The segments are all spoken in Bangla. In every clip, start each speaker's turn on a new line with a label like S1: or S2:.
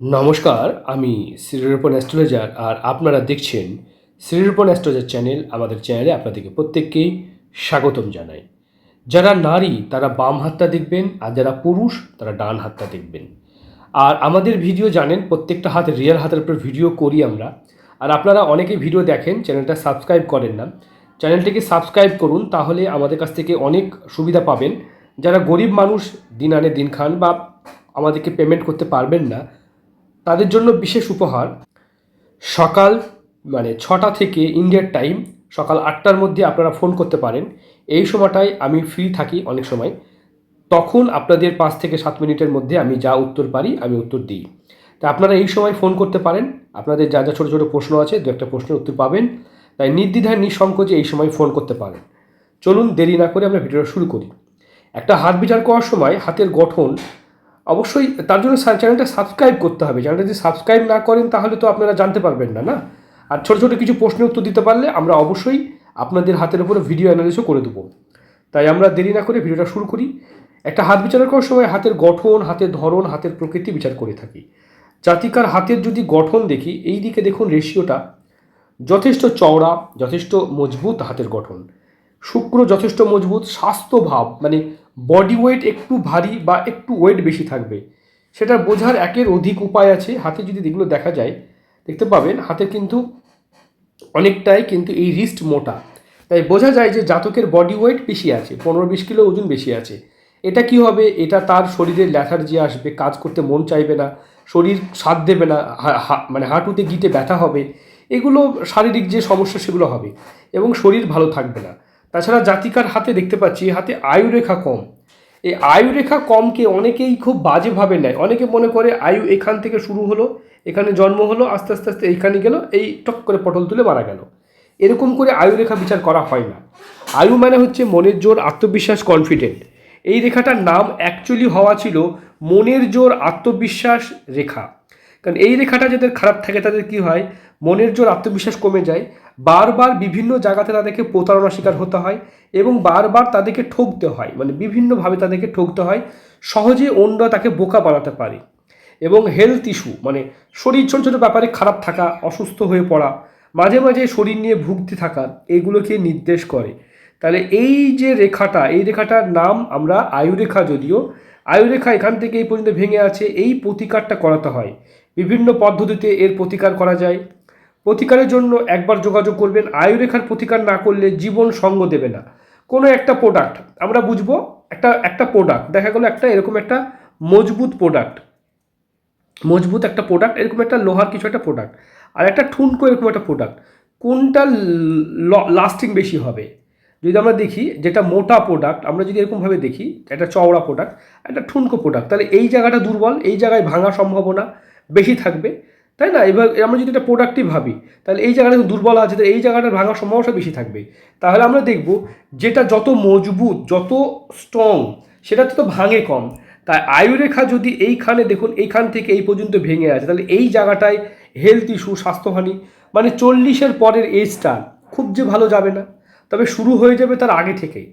S1: নমস্কার, আমি শ্রীরূপন অ্যাস্ট্রোলজার আর আপনারা দেখছেন শ্রীরূপন অ্যাস্ট্রোলজার চ্যানেল, আমাদের চ্যানেলে আপনাদেরকে প্রত্যেককেই স্বাগতম জানাই। যারা নারী, তারা বাম হাতটা দেখবেন, আর যারা পুরুষ, তারা ডান হাতটা দেখবেন। আর আমাদের ভিডিও জানেন, প্রত্যেকটা হাত রিয়েল হাতের উপর ভিডিও করি আমরা। আর আপনারা অনেকে ভিডিও দেখেন, চ্যানেলটা সাবস্ক্রাইব করেন না। চ্যানেলটিকে সাবস্ক্রাইব করুন, তাহলে আমাদের কাছ থেকে অনেক সুবিধা পাবেন। যারা গরিব মানুষ, দিন আনে দিন খান, বা আমাদেরকে পেমেন্ট করতে পারবেন না তাদের জন্য বিশেষ উপহার সকাল মানে ছটা থেকে ইন্ডিয়ার টাইম সকাল আটটার মধ্যে আপনারা ফোন করতে পারেন। এই সময়টায় আমি ফ্রি থাকি অনেক সময়। তখন আপনাদের পাঁচ থেকে সাত মিনিটের মধ্যে আমি যা উত্তর পারি, আমি উত্তর দিই। তা আপনারা এই সময় ফোন করতে পারেন। আপনাদের যা যা ছোটো ছোটো প্রশ্ন আছে, দু একটা প্রশ্নের উত্তর পাবেন। তাই নির্দ্বিধায়, নিঃসংকোচে এই সময় ফোন করতে পারেন। চলুন দেরি না করে আমরা ভিডিওটা শুরু করি। একটা হাত বিচার করার সময় হাতের গঠন অবশ্যই তার জন্য চ্যানেলটা সাবস্ক্রাইব করতে হবে। চ্যানেলটা যদি সাবস্ক্রাইব না করেন, তাহলে তো আপনারা জানতে পারবেন না না? আর ছোটো ছোটো কিছু প্রশ্নের উত্তর দিতে পারলে আমরা অবশ্যই আপনাদের হাতের উপরে ভিডিও অ্যানালিসও করে দেবো। তাই আমরা দেরি না করে ভিডিওটা শুরু করি। একটা হাত বিচার করার সময় হাতের গঠন, হাতের ধরন, হাতের প্রকৃতি বিচার করে থাকি। জাতিকার হাতের যদি গঠন দেখি, এই দিকে দেখুন রেশিওটা যথেষ্ট চওড়া, যথেষ্ট মজবুত হাতের গঠন। শুক্র যথেষ্ট মজবুত স্বাস্থ্যভাব মানে বডি ওয়েট একটু ভারী বা একটু ওয়েট বেশি থাকবে। সেটা বোঝার একের অধিক উপায় আছে। হাতে যদি এগুলো দেখা যায়, দেখতে পাবেন হাতে কিন্তু অনেকটাই কিন্তু এই রিস্ট মোটা। তাই বোঝা যায় যে জাতকের বডি ওয়েট বেশি আছে, পনেরো বিশ কিলো ওজন বেশি আছে। এটা কি হবে? এটা তার শরীরের ল্যাথার্জি আসবে, কাজ করতে মন চাইবে না, শরীর সাথ দেবে না মানে হাঁটুতে গিটে ব্যথা হবে। এগুলো শারীরিক যে সমস্যা সেগুলো হবে এবং শরীর ভালো থাকবে না। তাছাড়া জাতিকার হাতে দেখতে পাচ্ছি হাতে আয়ুরেখা কম। এই আয়ুরেখা কমকে অনেকেই খুব বাজেভাবে নেয়। অনেকে মনে করে আয়ু এখান থেকে শুরু হলো, এখানে জন্ম হলো, আস্তে আস্তে আস্তে এইখানে গেল, এই টক করে পটল তুলে মারা গেল। এরকম করে আয়ু রেখা বিচার করা হয় না। আয়ু মানে হচ্ছে মনের জোর, আত্মবিশ্বাস কনফিডেন্ট এই রেখাটার নাম অ্যাকচুয়ালি হওয়া ছিল মনের জোর, আত্মবিশ্বাস রেখা। কারণ এই রেখাটা যাদের খারাপ থাকে, তাদের কি হয়? মনের জোর আত্মবিশ্বাস কমে যায়। বারবার বিভিন্ন জায়গাতে তাদেরকে প্রতারণা শিকার হতে হয় এবং বারবার তাদেরকে ঠকতে হয়। মানে বিভিন্নভাবে তাদেরকে ঠকতে হয়। সহজে অন্যরা তাকে বোকা বানাতে পারে। এবং হেলথ ইস্যু মানে শরীর ছোটো ছোটো ব্যাপারে খারাপ থাকা, অসুস্থ হয়ে পড়া, মাঝে মাঝে শরীর নিয়ে ভুগতে থাকা, এগুলোকে নির্দেশ করে। তাহলে এই যে রেখাটা, এই রেখাটার নাম আমরা আয়ুরেখা যদিও, আয়ুরেখা এখান থেকে এই পর্যন্ত ভেঙে আছে। এই প্রতিকারটা করাতে হয়। বিভিন্ন পদ্ধতিতে এর প্রতিকার করা যায়। প্রতিকারের জন্য একবার যোগাযোগ করবেন। আয়ুরেখার প্রতিকার না করলে জীবন সঙ্গ দেবে না। কোনো একটা প্রোডাক্ট আমরা বুঝব একটা একটা প্রোডাক্ট দেখা গেলো একটা এরকম একটা মজবুত প্রোডাক্ট মজবুত একটা প্রোডাক্ট এরকম একটা লোহার কিছু একটা প্রোডাক্ট আর একটা ঠুনকো এরকম একটা প্রোডাক্ট কোনটা লাস্টিং বেশি হবে? যদি আমরা দেখি যেটা মোটা প্রোডাক্ট আমরা যদি এরকমভাবে দেখি, একটা চওড়া প্রোডাক্ট একটা ঠুনকো প্রোডাক্ট তাহলে এই জায়গাটা দুর্বল, এই জায়গায় ভাঙা সম্ভাবনা বেশি থাকবে। তাই না? এবার আমরা যদি এটা প্রোডাক্টই ভাবি, তাহলে এই জায়গাটা দুর্বল আছে তাহলে এই জায়গাটার ভাঙার সম্ভাবনা বেশি থাকবে। তাহলে আমরা দেখব যেটা যত মজবুত, যত স্ট্রং সেটা তো ভাঙে কম। তাই আয়ুরেখা যদি এইখানে দেখুন, এইখান থেকে এই পর্যন্ত ভেঙে আছে, তাহলে এই জায়গাটায় হেলথ ইস্যু স্বাস্থ্যহানি মানে চল্লিশের পরের এজটা খুব যে ভালো যাবে না, তবে শুরু হয়ে যাবে তার আগে থেকেই।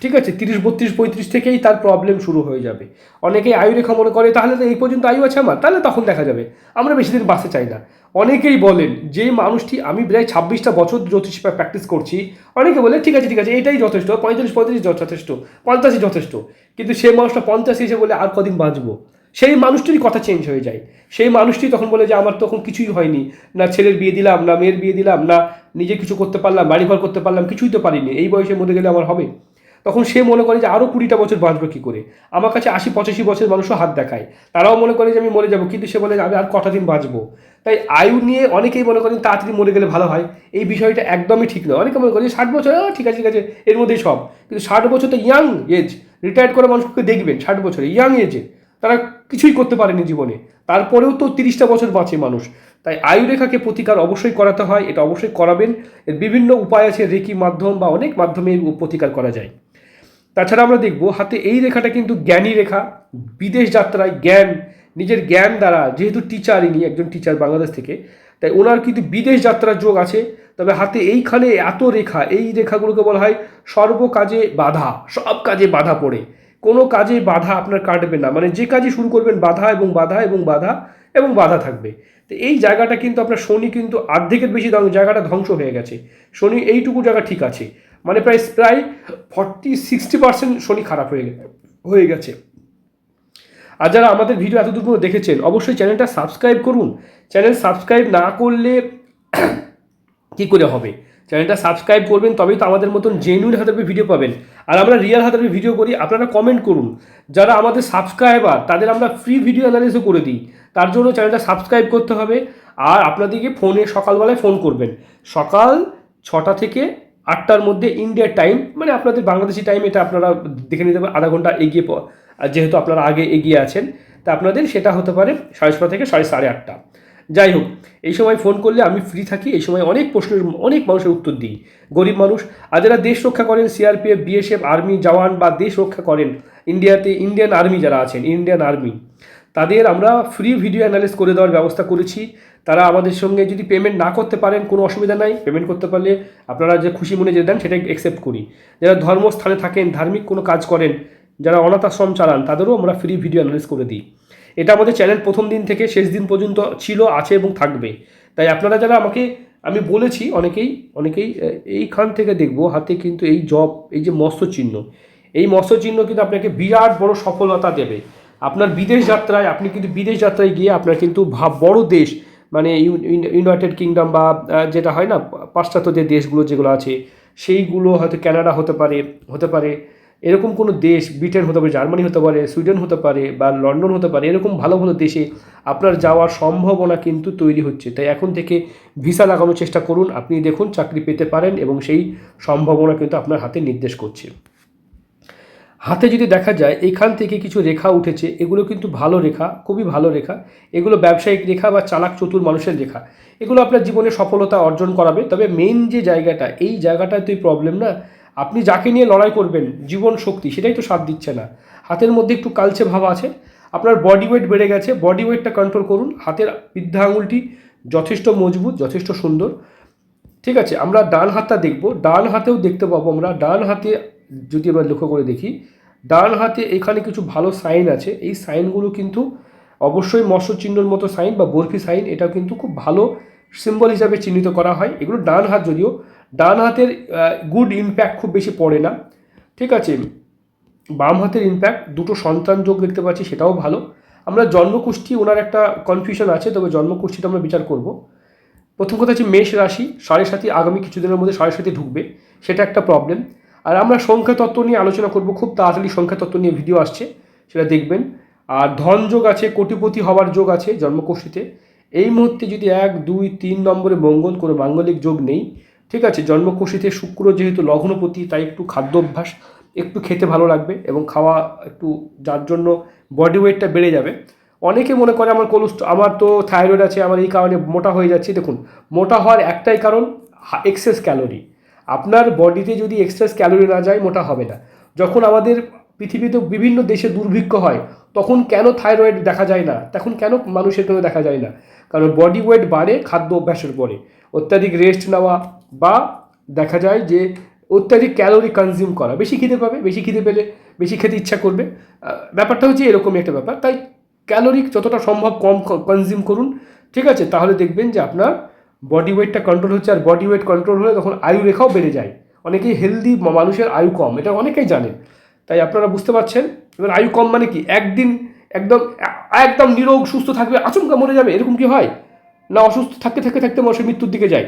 S1: ঠিক আছে, তিরিশ, বত্রিশ, পঁয়ত্রিশ থেকেই তার প্রবলেম শুরু হয়ে যাবে। অনেকেই আয়ুরেখা মনে করে, তাহলে তো এই পর্যন্ত আয়ু আছে আমার, তাহলে তখন দেখা যাবে। আমরা বেশি দিন বাঁচতে চাই না। অনেকেই বলেন, যে মানুষটি, আমি প্রায় ছাব্বিশটা বছর জ্যোতিষ প্র্যাকটিস করছি। অনেকে বলে, ঠিক আছে ঠিক আছে এটাই যথেষ্ট, পঁয়তাল্লিশ, পঁয়ত্রিশ যথেষ্ট, পঞ্চাশই যথেষ্ট। কিন্তু সেই মানুষটা পঞ্চাশে এসে বলে, আর কদিন বাঁচবো? সেই মানুষটিরই কথা চেঞ্জ হয়ে যায়। সেই মানুষটি তখন বলে যে, আমার তখন কিছুই হয়নি। না ছেলের বিয়ে দিলাম, না মেয়ের বিয়ে দিলাম, না নিজে কিছু করতে পারলাম, বাড়িঘর করতে পারলাম, কিছুই তো পারিনি। এই বয়সের মধ্যে গেলে আমার হবে? তখন সে মনে করে যে আরও কুড়িটা বছর বাঁচবে কী করে? আমার কাছে আশি, পঁচাশি বছর মানুষও হাত দেখায়। তারাও মনে করে যে আমি মরে যাব, কিন্তু সে বলে আমি আর কটা দিন বাঁচবো। তাই আয়ু নিয়ে অনেকেই মনে করেন তাড়াতাড়ি মরে গেলে ভালো হয়। এই বিষয়টা একদমই ঠিক নয়। অনেকে মনে করে ষাট বছর ঠিক আছে ঠিক আছে, এর মধ্যেই সব। কিন্তু ষাট বছর তো ইয়াং এজ রিটায়ার্ড করে মানুষকে দেখবেন ষাট বছরে ইয়াং এজে তারা কিছুই করতে পারেনি জীবনে। তারপরেও তো তিরিশটা বছর বাঁচে মানুষ। তাই আয়ুরেখাকে প্রতিকার অবশ্যই করাতে হয়, এটা অবশ্যই করাবেন। এর বিভিন্ন উপায় আছে, রেকি মাধ্যম বা অনেক মাধ্যমে প্রতিকার করা যায়। তাছাড়া আমরা দেখব হাতে এই রেখাটা কিন্তু জ্ঞানী রেখা, বিদেশ যাত্রায় জ্ঞান, নিজের জ্ঞান দ্বারা, যেহেতু টিচার ইনি একজন টিচার বাংলাদেশ থেকে, তাই ওনার কিন্তু বিদেশ যাত্রার যোগ আছে, তবে হাতে এইখানে এত রেখা, এই রেখাগুলোকে বলা হয় সর্ব কাজে বাধা, সব কাজে বাধা পড়ে। কোনো কাজে বাধা আপনার কাটবে না মানে যে কাজে শুরু করবেন, বাধা এবং বাধা এবং বাধা এবং বাধা থাকবে। তো এই জায়গাটা কিন্তু আপনার শনি কিন্তু অর্ধেকের বেশি জায়গাটা ধ্বংস হয়ে গেছে। শনি এইটুকু জায়গা ঠিক আছে মানে প্রায় প্রায় ফর্টি সিক্সটি পার্সেন্ট শনি খারাপ হয়ে হয়ে গেছে। আর যারা আমাদের ভিডিও এতদূর পর্যন্ত দেখেছেন, অবশ্যই চ্যানেলটা সাবস্ক্রাইব করুন। চ্যানেল সাবস্ক্রাইব না করলে কি করে হবে? চ্যানেলটা সাবস্ক্রাইব করবেন, তবেই তো আমাদের মতন জেনুইন হাতের ভিডিও পাবেন। আর আমরা রিয়েল হাতের ভিডিও করি, আপনারা কমেন্ট করুন। যারা আমাদের সাবস্ক্রাইবার তাদের আমরা ফ্রি ভিডিও অ্যানালিসও করে দিই। তার জন্য চ্যানেলটা সাবস্ক্রাইব করতে হবে। আর আপনাদেরকে ফোনে সকালবেলায় ফোন করবেন। সকাল ছটা থেকে আটটার মধ্যে ইন্ডিয়ার টাইম মানে আপনাদের বাংলাদেশি টাইম এটা আপনারা দেখে নিতে পারেন আধা ঘণ্টা এগিয়ে যেহেতু আপনারা আগে এগিয়ে আছেন, তা আপনাদের সেটা হতে পারে সাড়ে ছটা থেকে সাড়ে সাড়ে আটটা। যাই হোক, এই সময় ফোন করলে আমি ফ্রি থাকি, এই সময় অনেক প্রশ্নের, অনেক মানুষের উত্তর দিই। গরিব মানুষ, আর যারা দেশ রক্ষা করেন সিআরপিএফ বিএসএফ আর্মি জওয়ান বা দেশ রক্ষা করেন ইন্ডিয়াতে ইন্ডিয়ান আর্মি যারা আছেন ইন্ডিয়ান আর্মি তাদের আমরা ফ্রি ভিডিও অ্যানালিস করে দেওয়ার ব্যবস্থা করেছি। তারা আমাদের সঙ্গে যদি পেমেন্ট না করতে পারেন, কোনো অসুবিধা নাই। পেমেন্ট করতে পারলে আপনারা যে খুশি মনে যে দেন সেটা অ্যাকসেপ্ট করি। যারা ধর্মস্থানে থাকেন, ধার্মিক কোনো কাজ করেন, যারা অনাথ আশ্রম চালান, তাদেরও আমরা ফ্রি ভিডিও অ্যানালিস করে দিই। এটা আমাদের চ্যানেল প্রথম দিন থেকে শেষ দিন পর্যন্ত ছিল, আছে এবং থাকবে। তাই আপনারা যারা আমাকে, আমি বলেছি অনেকেই অনেকেই এইখান থেকে দেখব হাতে কিন্তু এই জব এই যে মৎস্য চিহ্ন। এই মৎস্য চিহ্ন কিন্তু আপনাকে বিরাট বড় সফলতা দেবে। আপনার বিদেশ যাত্রায়, আপনি কিন্তু বিদেশ যাত্রায় গিয়ে আপনার কিন্তু বড় দেশ মানে ইউ- ইউ- ইউনাইটেড কিংডম বা যেটা হয় না, পাশ্চাত্য যে দেশগুলো যেগুলো আছে, সেইগুলো হয়তো কানাডা হতে পারে হতে পারে। এরকম কোনো দেশ ব্রিটেন হতে পারে জার্মানি হতে পারে সুইডেন হতে পারে বা লন্ডন হতে পারে, এরকম ভালো ভালো দেশে আপনার যাওয়ার সম্ভাবনা কিন্তু তৈরি হচ্ছে। তাই এখন থেকে ভিসা লাগানোর চেষ্টা করুন। আপনি দেখুন, চাকরি পেতে পারেন এবং সেই সম্ভাবনা কিন্তু আপনার হাতে নির্দেশ করছে। হাতে যদি দেখা যায়, এখান থেকে কিছু রেখা উঠেছে, এগুলো কিন্তু ভালো রেখা, খুবই ভালো রেখা। এগুলো ব্যবসায়িক রেখা বা চালাক চতুর মানুষের রেখা। এগুলো আপনার জীবনে সফলতা অর্জন করাবে। তবে মেইন যে জায়গাটা, এই জায়গাটায় তুই প্রবলেম না। আপনি যাকে নিয়ে লড়াই করবেন, জীবন শক্তি, সেটাই তো সাথ দিচ্ছে না। হাতের মধ্যে একটু কালচে ভাব আছে। আপনার বডি ওয়েট বেড়ে গেছে। বডি ওয়েটটা কন্ট্রোল করুন। হাতের বৃদ্ধা আঙুলটি যথেষ্ট মজবুত, যথেষ্ট সুন্দর। ঠিক আছে, আমরা ডান হাতটা দেখব। ডান হাতেও দেখতে পাবো আমরা। ডান হাতে যদি আমরা লক্ষ্য করে দেখি ডান হাতে এখানে কিছু ভালো সাইন আছে। এই সাইনগুলো কিন্তু অবশ্যই মৎস্য চিহ্নর মতো সাইন বা বরফি সাইন, এটাও কিন্তু খুব ভালো সিম্বল হিসাবে চিহ্নিত করা হয়। এগুলো ডান হাত যদিও ডান হাতের গুড ইম্প্যাক্ট খুব বেশি পড়ে না। ঠিক আছে? বাম হাতের ইম্প্যাক্ট, দুটো সন্তান যোগ দেখতে পাচ্ছি, সেটাও ভালো। আমরা জন্মকুষ্ঠী, ওনার একটা কনফিউশন আছে, তবে জন্মকুষ্ঠীটা আমরা বিচার করব। প্রথম কথা হচ্ছে মেষ রাশি, সাড়ে সাথে আগামী কিছুদিনের মধ্যে সাড়ে সাথে ঢুকবে। সেটা একটা প্রবলেম। আর আমরা সংখ্যা তত্ত্ব নিয়ে আলোচনা করব, খুব তাড়াতাড়ি সংখ্যা তত্ত্ব নিয়ে ভিডিও আসছে, সেটা দেখবেন। আর ধন যোগ আছে, কোটিপতি হওয়ার যোগ আছে জন্মকুষ্ঠীতে। এই মুহূর্তে যদি এক, দুই, তিন নম্বরে মঙ্গল কোনো মাঙ্গলিক যোগ নেই, ঠিক আছে, জন্মকুষ্ঠীতে শুক্র যেহেতু লগ্নপতি, তাই একটু খাদ্যাভ্যাস, একটু খেতে ভালো লাগবে এবং খাওয়া একটু, যার জন্য বডি ওয়েটটা বেড়ে যাবে। অনেকে মনে করে আমার কোলেস্ট্রল আমার তো থাইরয়েড আছে, আমার এই কারণে মোটা হয়ে যাচ্ছে। দেখুন, মোটা হওয়ার একটাই কারণ এক্সেস ক্যালোরি আপনার বডিতে যদি এক্সেস ক্যালোরি না যায়, মোটা হবে না। যখন আমাদের পৃথিবীতে বিভিন্ন দেশে দুর্ভিক্ষ হয়, তখন কেন থাইরয়েড দেখা যায় না? তখন কেন মানুষের কেন দেখা যায় না? কারণ বডি ওয়েট বাড়ে, খাদ্য অভ্যাসের পরে। অত্যাধিক রেস্ট নেওয়া বা দেখা যায় যে, অত্যাধিক ক্যালোরি কনজিউম করা। বেশি খিদে পাবে, বেশি খিদে পেলে বেশি খেতে ইচ্ছা করবে। ব্যাপারটা হচ্ছে এরকমই একটা ব্যাপার। তাই ক্যালোরি যতটা সম্ভব কম কনজিউম করুন। ঠিক আছে? তাহলে দেখবেন যে আপনার বডি ওয়েটটা কন্ট্রোল হচ্ছে আর বডি ওয়েট কন্ট্রোল হলে তখন আয়ু রেখাও বেড়ে যায়। অনেকেই হেলদি মানুষের আয়ু কম, এটা অনেকেই জানেন তাই আপনারা বুঝতে পারছেন? এবার আয়ু কম মানে কি? একদিন একদম একদম নিরোগ, সুস্থ থাকবে, আচমকা মরে যাবে, এরকম কি হয়? না অসুস্থ থাকতে থাকতে থাকতে মানুষের মৃত্যুর দিকে যায়।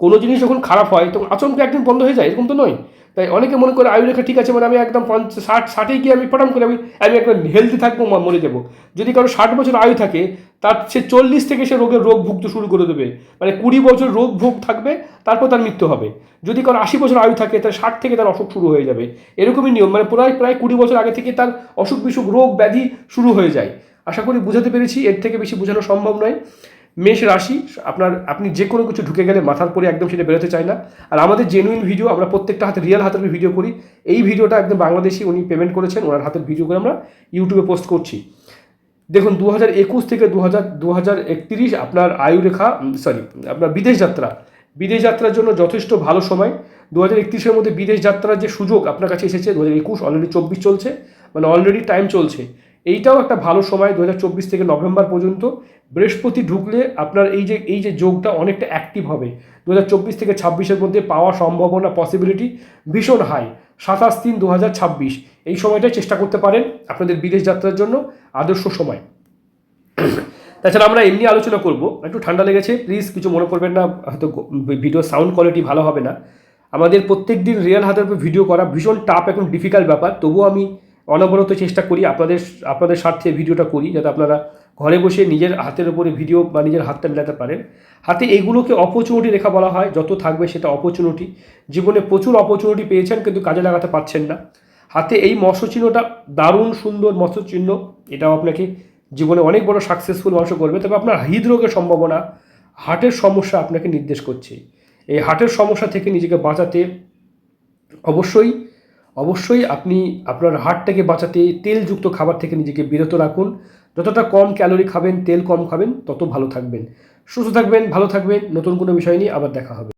S1: কোনো জিনিস যখন খারাপ হয়, তখন আচমকা একদিন বন্ধ হয়ে যায়, এরকম তো নয়। তাই অনেকে মনে করে আয়ু রেখা ঠিক আছে মানে আমি একদম পঞ্চ, ষাট ষাটে গিয়ে আমি ফটাম করে, আমি আমি একদম হেলদি থাকব মরে যাব। যদি কারও ষাট বছর আয়ু থাকে, তার সে চল্লিশ থেকে সে রোগের রোগ ভুগতে শুরু করে দেবে। মানে কুড়ি বছর রোগ ভোগ থাকবে, তারপর তার মৃত্যু হবে। যদি কারও আশি বছর আয়ু থাকে, তার ষাট থেকে তার অসুখ শুরু হয়ে যাবে। এরকমই নিয়ম মানে প্রায় প্রায় কুড়ি বছর আগে থেকে তার অসুখ বিসুখ রোগ ব্যাধি শুরু হয়ে যায়। আশা করি বুঝাতে পেরেছি, এর থেকে বেশি বোঝানো সম্ভব নয়। মেষ রাশি, আপনার, আপনি যে কোনো কিছু ঢুকে গেলে মাথার পরে একদম সেটা বেরোতে চায় না। আর আমাদের জেনুইন ভিডিও আমরা প্রত্যেকটা হাতে রিয়েল হাতের ভিডিও করি। এই ভিডিওটা একদম বাংলাদেশি, উনি পেমেন্ট করেছেন, ওনার হাতের ভিডিও করে আমরা ইউটিউবে পোস্ট করছি। দেখুন দু হাজার একুশ থেকে দু হাজার দু হাজার একত্রিশ আপনার আয়ু রেখা সরি আপনার বিদেশ যাত্রা। বিদেশ যাত্রার জন্য যথেষ্ট ভালো সময়। দু হাজার একত্রিশের মধ্যে বিদেশ যাত্রার যে সুযোগ আপনার কাছে এসেছে দু হাজার একুশ অলরেডি চব্বিশ চলছে মানে অলরেডি টাইম চলছে। এইটাও একটা ভালো সময় দু হাজার চব্বিশ থেকে নভেম্বর পর্যন্ত। বৃহস্পতি ঢুকলে আপনার এই যে এই যে যোগটা অনেকটা অ্যাক্টিভ হবে। দু হাজার চব্বিশ থেকে ছাব্বিশের মধ্যে পাওয়া সম্ভাবনা পসিবিলিটি ভীষণ হাই সাতাশ তিন দু এই সময়টাই চেষ্টা করতে পারেন আপনাদের বিদেশ যাত্রার জন্য আদর্শ সময়। তাছাড়া আমরা এমনি আলোচনা করব। একটু ঠান্ডা লেগেছে প্লিজ কিছু মনে করবেন না, হয়তো ভিডিও সাউন্ড কোয়ালিটি ভালো হবে না। আমাদের প্রত্যেক দিন রিয়েল হাতের উপর ভিডিও করা ভীষণ টাফ এখন ডিফিকাল্ট ব্যাপার। তবুও আমি অনবরত চেষ্টা করি আপনাদের আপনাদের স্বার্থে ভিডিওটা করি, যাতে আপনারা ঘরে বসে নিজের হাতের উপরে ভিডিও বা নিজের হাতটা মেলাতে পারেন। হাতে এগুলোকে অপরচুনিটি রেখা বলা হয়, যত থাকবে সেটা অপরচুনিটি জীবনে প্রচুর অপরচুনিটি পেয়েছেন, কিন্তু কাজে লাগাতে পারছেন না। হাতে এই মৎস্য চিহ্নটা দারুণ সুন্দর মৎস্য চিহ্ন এটাও আপনাকে জীবনে অনেক বড় সাকসেসফুল মানুষ করবে। তবে আপনার হৃদরোগের সম্ভাবনা, হার্টের সমস্যা আপনাকে নির্দেশ করছে। এই হার্টের সমস্যা থেকে নিজেকে বাঁচাতে অবশ্যই অবশ্যই আপনি আপনার হার্টটাকে বাঁচাতে তেলযুক্ত খাবার থেকে নিজেকে বিরত রাখুন। যতটা কম ক্যালোরি খাবেন, তেল কম খাবেন, তত ভালো থাকবেন। সুস্থ থাকবেন, ভালো থাকবেন। নতুন কোনো বিষয় নিয়ে আবার দেখা হবে।